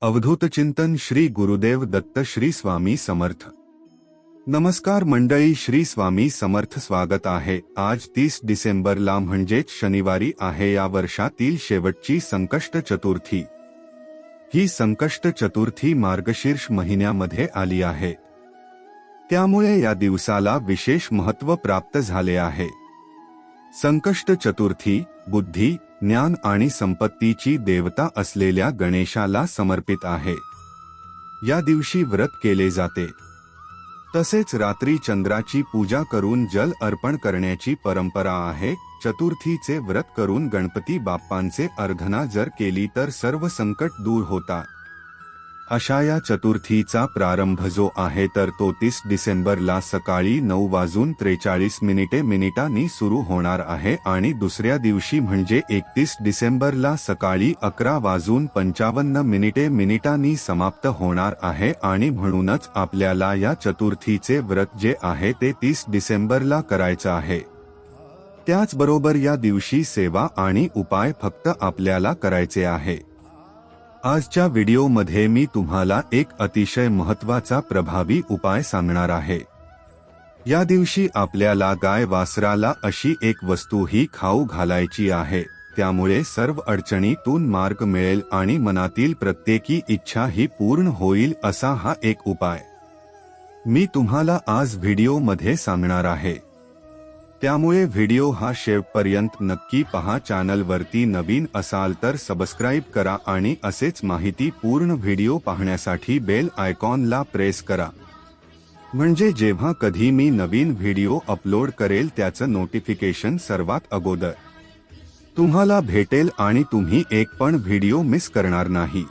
अवधूत चिंतन श्री गुरुदेव दत्त श्री स्वामी समर्थ. नमस्कार मंडळी श्री स्वामी समर्थ स्वागत आहे. आज तीस डिसेंबरला म्हणजेच शनिवारी आहे या वर्षातील शेवटची संकष्ट चतुर्थी. ही संकष्ट चतुर्थी मार्गशीर्ष महिन्यामध्ये आली आहे. त्यामुळे या दिवसाला विशेष महत्त्व प्राप्त झाले आहे. संकष्ट चतुर्थी बुद्धी ज्ञान आणि संपत्तीची देवता असलेल्या गणेशाला समर्पित आहे. या दिवशी व्रत केले जाते. तसेच रात्री चंद्राची पूजा करून जल अर्पण करण्याची परंपरा आहे. चतुर्थीचे व्रत करून गणपती बाप्पांचे अर्धना जर केली तर सर्व संकट दूर होतात. अशा या चतुर्थीचा प्रारंभ जो आहे तर तो तीस डिसेंबरला सकाळी नऊ वाजून त्रेचाळीस मिनिटे मिनिटांनी सुरू होणार आहे आणि दुसऱ्या दिवशी म्हणजे एकतीस डिसेंबरला सकाळी अकरा वाजून पंचावन्न मिनिटे मिनिटांनी समाप्त होणार आहे आणि म्हणूनच आपल्याला या चतुर्थीचे व्रत जे आहे ते तीस डिसेंबरला करायचं आहे. त्याचबरोबर या दिवशी सेवा आणि उपाय फक्त आपल्याला करायचे आहे. आजच्या व्हिडिओमध्ये मी तुम्हाला एक अतिशय महत्त्वाचा प्रभावी उपाय सांगणार आहे. या दिवशी आपल्याला गाय वासराला अशी एक वस्तू ही खाऊ घालायची आहे त्यामुळे सर्व अडचणीतून मार्ग मिळेल आणि मनातील प्रत्येकी इच्छा ही पूर्ण होईल असा हा एक उपाय. मी तुम्हाला आज व्हिडिओमध्ये सांगणार आहे. त्यामुळे व्हिडिओ हा शेवटपर्यंत नक्की पहा. चॅनलवरती नवीन असाल तर सबस्क्राईब करा आणि असेच माहिती पूर्ण व्हिडिओ पाहण्यासाठी बेल आयकॉनला प्रेस करा. म्हणजे जेव्हा कधी मी नवीन व्हिडिओ अपलोड करेल त्याचं नोटिफिकेशन सर्वात अगोदर. तुम्हाला भेटेल आणि तुम्ही एक पण व्हिडिओ मिस करणार नाही.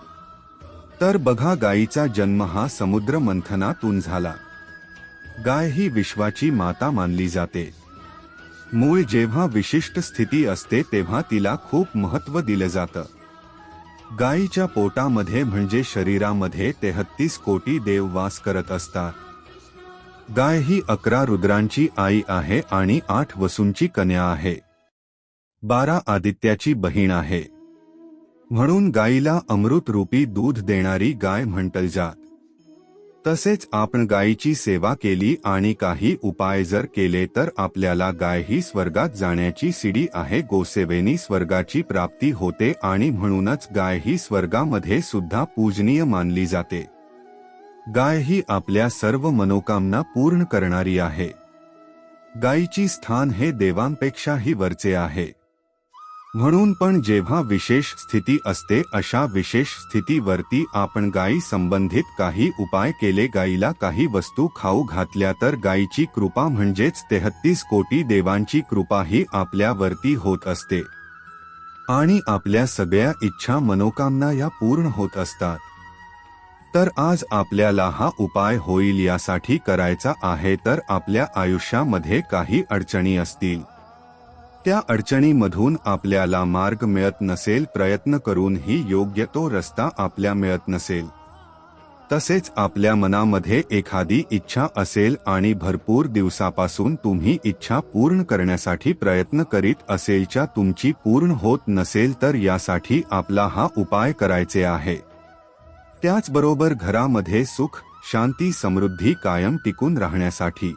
तर बघा गायीचा जन्म हा समुद्र मंथनातून झाला. गाय ही विश्वाची माता मानली जाते. मूळ जेव्हा विशिष्ट स्थिती असते तेव्हा तिला खूप महत्त्व दिलं जातं. गायीच्या पोटामध्ये म्हणजे शरीरामध्ये तेहत्तीस कोटी देव वास करत असतात. गाय ही अकरा रुद्रांची आई आहे आणि आठ वसूंची कन्या आहे. बारा आदित्याची बहीण आहे. म्हणून गायीला अमृत रूपी दूध देणारी गाय म्हणतल जात. तसेच आपण गायीची सेवा केली आणि काही उपाय जर केले तर आपल्याला गाय ही स्वर्गात जाण्याची सिडी आहे. गोसेवेनी स्वर्गाची प्राप्ती होते आणि म्हणूनच गाय ही स्वर्गामध्ये सुद्धा पूजनीय मानली जाते. गाय ही आपल्या सर्व मनोकामना पूर्ण करणारी आहे. गायीची स्थान हे देवांपेक्षाही वरचे आहे. म्हणून पण जेव्हा विशेष स्थिती असते अशा विशेष स्थितीवरती आपण गायी संबंधित काही उपाय केले. गायीला काही वस्तू खाऊ घातल्या तर गायीची कृपा म्हणजेच तेहत्तीस कोटी देवांची कृपा ही आपल्यावरती होत असते. आणि आपल्या सगळ्या इच्छा मनोकामना या पूर्ण होत असतात. तर आज आपल्याला हा उपाय होईल यासाठी करायचा आहे तर आपल्या आयुष्यामध्ये काही अडचणी असतील. त्या अडचणीमधून आपल्याला मार्ग मिळत नसेल प्रयत्न करूनही योग्य तो रस्ता आपल्या मिळत नसेल. तसेच आपल्या मनामध्ये एखादी इच्छा असेल आणि भरपूर दिवसापासून तुम्ही इच्छा पूर्ण करण्यासाठी प्रयत्न करीत असेलच्या तुमची पूर्ण होत नसेल तर यासाठी आपला हा उपाय करायचे आहे. त्याचबरोबर घरामध्ये सुख शांती समृद्धी कायम टिकून राहण्यासाठी.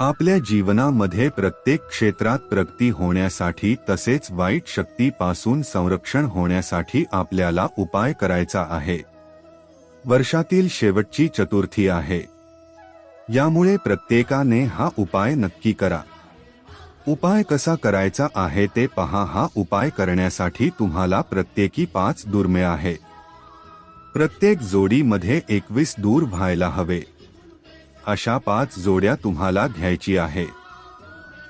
आपल्या जीवनामध्ये प्रत्येक क्षेत्रात प्रगती होण्यासाठी तसेच वाईट शक्तीपासून संरक्षण होण्यासाठी आपल्याला उपाय करायचा आहे. वर्षातील शेवटची चतुर्थी आहे. यामुळे प्रत्येकाने हा उपाय नक्की करा. उपाय कसा करायचा आहे ते पहा. हा उपाय करण्यासाठी तुम्हाला प्रत्येकी पाच दुर्मे आहे. प्रत्येक जोडीमध्ये एकवीस दूर व्हायला हवे. अशा पाच जोड्या तुम्हाला घ्यायची आहे.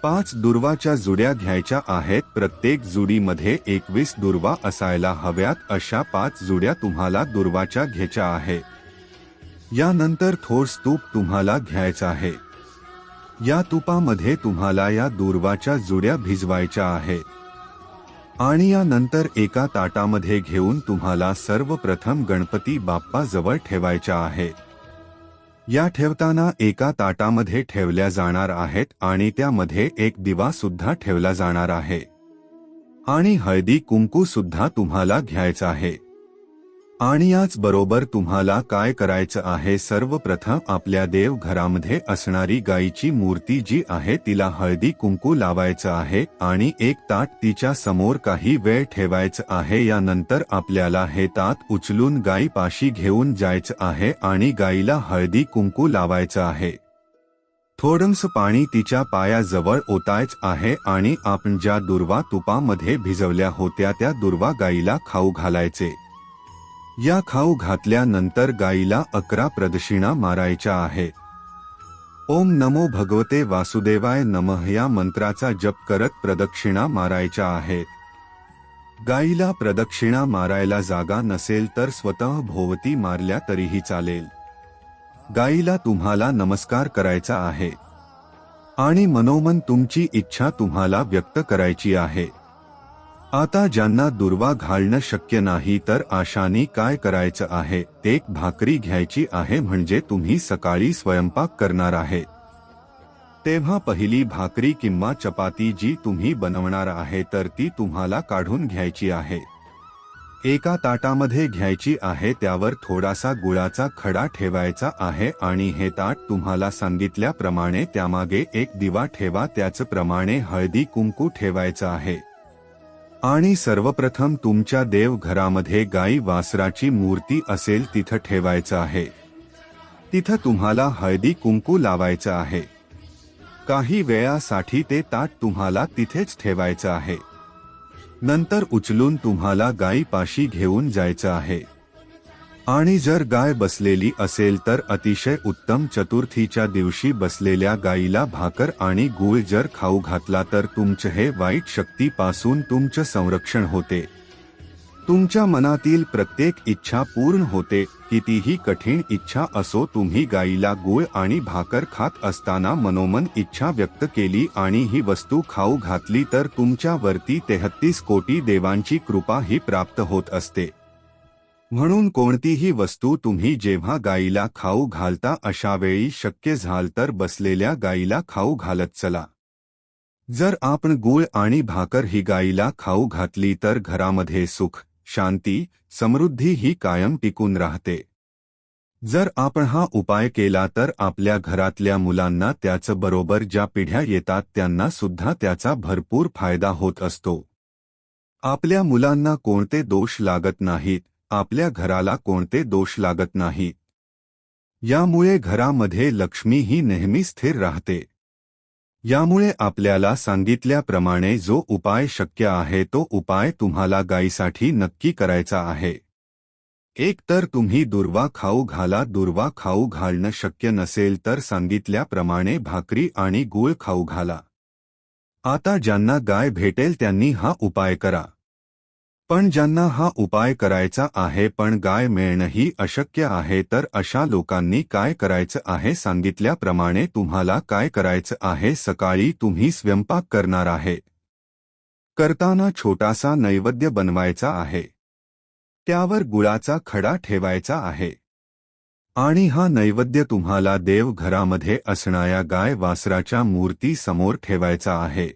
पाच दुर्वाच्या जुड्या घ्यायच्या आहेत. प्रत्येक जुडीमध्ये एकवीस दुर्वा असायला हव्यात. अशा पाच जुड्या तुम्हाला दुर्वाच्या घ्यायच्या आहे. यानंतर थोर स्तूप तुम्हाला घ्यायचा आहे. या तुपामध्ये तुम्हाला या दुर्वाच्या जुड्या भिजवायच्या आहेत आणि यानंतर एका ताटामध्ये घेऊन तुम्हाला सर्वप्रथम गणपती बाप्पाजवळ ठेवायच्या आहेत या ठेवताना एका ताटामध्ये ठेवल्या जाणार आहेत आणि त्यामध्ये एक दिवा सुद्धा ठेवला जाणार आहे. आणि हळदी कुंकू सुद्धा तुम्हाला घ्यायचा आहे. आणि याच बरोबर तुम्हाला काय करायचं आहे? सर्वप्रथम आपल्या देव घरामध्ये असणारी गायीची मूर्ती जी आहे तिला हळदी कुंकू लावायचं आहे आणि एक ताट तिच्या समोर काही वेळ ठेवायचं आहे. यानंतर आपल्याला हे ताट उचलून गायीपाशी घेऊन जायचं आहे आणि गायीला हळदी कुंकू लावायचं आहे. थोडंस पाणी तिच्या पायाजवळ ओतायच आहे आणि आपण ज्या दुर्वा तुपामध्ये भिजवल्या होत्या त्या दुर्वा गायीला खाऊ घालायचे. या खाऊ घातल्यानंतर गाईला अकरा प्रदक्षिणा मारायच्या आहेत ओम नमो भगवते वासुदेवाय नमः या मंत्राचा जप करत प्रदक्षिणा मारायच्या आहेत. गाईला प्रदक्षिणा मारायला जागा नसेल तर स्वतः भोवती मारल्या तरीही चालेल. गाईला तुम्हाला नमस्कार करायचा आहे. आणि मनोमन तुमची इच्छा तुम्हाला व्यक्त करायची आहे. आता ज्यांना दुर्वा घालणं शक्य नाही तर आशानी काय करायचं आहे? एक भाकरी घ्यायची आहे म्हणजे तुम्ही सकाळी स्वयंपाक करणार आहे. तेव्हा पहिली भाकरी किंवा चपाती जी तुम्ही बनवणार आहे तर ती तुम्हाला काढून घ्यायची आहे. एका ताटामध्ये घ्यायची आहे त्यावर थोडासा गुळाचा खडा ठेवायचा आहे आणि हे ताट तुम्हाला सांगितल्याप्रमाणे त्यामागे एक दिवा ठेवा त्याचप्रमाणे हळदी कुंकू ठेवायचं आहे. आणि सर्वप्रथम तुमच्या देवघरामध्ये गाई वासराची मूर्ती असेल तिथं ठेवायचं आहे. तिथं तुम्हाला हळदी कुंकू लावायचं आहे. काही वेळासाठी ते ताट तुम्हाला तिथेच ठेवायचं आहे. नंतर उचलून तुम्हाला गायीपाशी घेऊन जायचं आहे. आणि जर गाय बसलेली असेल तर अतिशय उत्तम चतुर्थीच्या दिवशी बसलेल्या गायीला भाकर आणि गूळ जर खाऊ घातला तर तुमचं हे वाईट शक्तीपासून तुमचं संरक्षण होते. तुमच्या मनातील प्रत्येक इच्छा पूर्ण होते कितीही कठीण इच्छा असो तुम्ही गायीला गुळ आणि भाकर खात असताना मनोमन इच्छा व्यक्त केली आणि ही वस्तू खाऊ घातली तर तुमच्यावरती तेहत्तीस कोटी देवांची कृपा ही प्राप्त होत असते. म्हणून कोणतीही वस्तू तुम्ही जेव्हा गाईला खाऊ घालता अशावेळी शक्य झाल तर बसलेल्या गायीला खाऊ घालत चला. जर आपण गुळ आणि भाकर ही गाईला खाऊ घातली तर घरामध्ये सुख शांती समृद्धी ही कायम टिकून राहते. जर आपण हा उपाय केला तर आपल्या घरातल्या मुलांना त्याचं बरोबर ज्या पिढ्या येतात त्यांना सुद्धा त्याचा भरपूर फायदा होत असतो. आपल्या मुलांना कोणते दोष लागत नाहीत आपल्या घराला कोणते दोष लागत नाहीत यामुळे घरामध्ये लक्ष्मी ही नेहमी स्थिर राहते. यामुळे आपल्याला सांगितल्याप्रमाणे जो उपाय शक्य आहे तो उपाय तुम्हाला गायीसाठी नक्की करायचा आहे. एक तर तुम्ही दुर्वा खाऊ घाला दुर्वा खाऊ घालणं शक्य नसेल तर सांगितल्याप्रमाणे भाकरी आणि गूळ खाऊ घाला. आता ज्यांना गाय भेटेल त्यांनी हा उपाय करा. पण ज्यांना हा उपाय करायचा आहे पण गाय मिळणंही अशक्य आहे तर अशा लोकांनी काय करायचं आहे सांगितल्याप्रमाणे तुम्हाला काय करायचं आहे सकाळी तुम्ही स्वयंपाक करणार आहे. करताना छोटासा नैवेद्य बनवायचा आहे. त्यावर गुळाचा खडा ठेवायचा आहे. आणि हा नैवेद्य तुम्हाला देवघरामध्ये असणाऱ्या गाय वासराच्या मूर्ती समोर ठेवायचा आहे.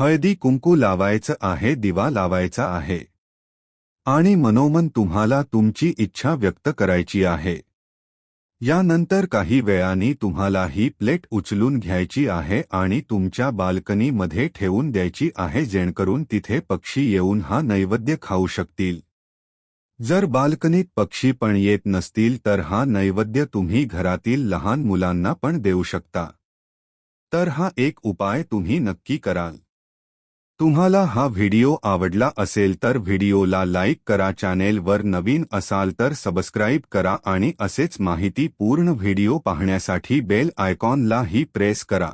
हळदी कुंकू लावायचं आहे दिवा लावायचा आहे. आणि मनोमन तुम्हाला तुमची इच्छा व्यक्त करायची आहे. यानंतर काही वेळाने तुम्हाला ही प्लेट उचलून घ्यायची आहे आणि तुमच्या बाल्कनीमध्ये ठेवून द्यायची आहे जेणेकरून तिथे पक्षी येऊन हा नैवेद्य खाऊ शकतील. जर बाल्कनीत पक्षी पण येत नसतील तर हा नैवेद्य तुम्ही घरातील लहान मुलांना पण देऊ शकता. तर हा एक उपाय तुम्ही नक्की कराल. तुम्हाला हा व्हिडिओ आवडला असेल तर व्हिडिओला लाईक करा चॅनेलवर नवीन असाल तर सबस्क्राईब करा आणि असेच माहिती पूर्ण व्हिडिओ पाहण्यासाठी बेल आयकॉनलाही प्रेस करा.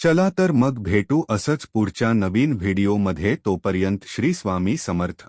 चला तर मग भेटू असंच पुढच्या नवीन व्हिडिओमध्ये तोपर्यंत श्री स्वामी समर्थ.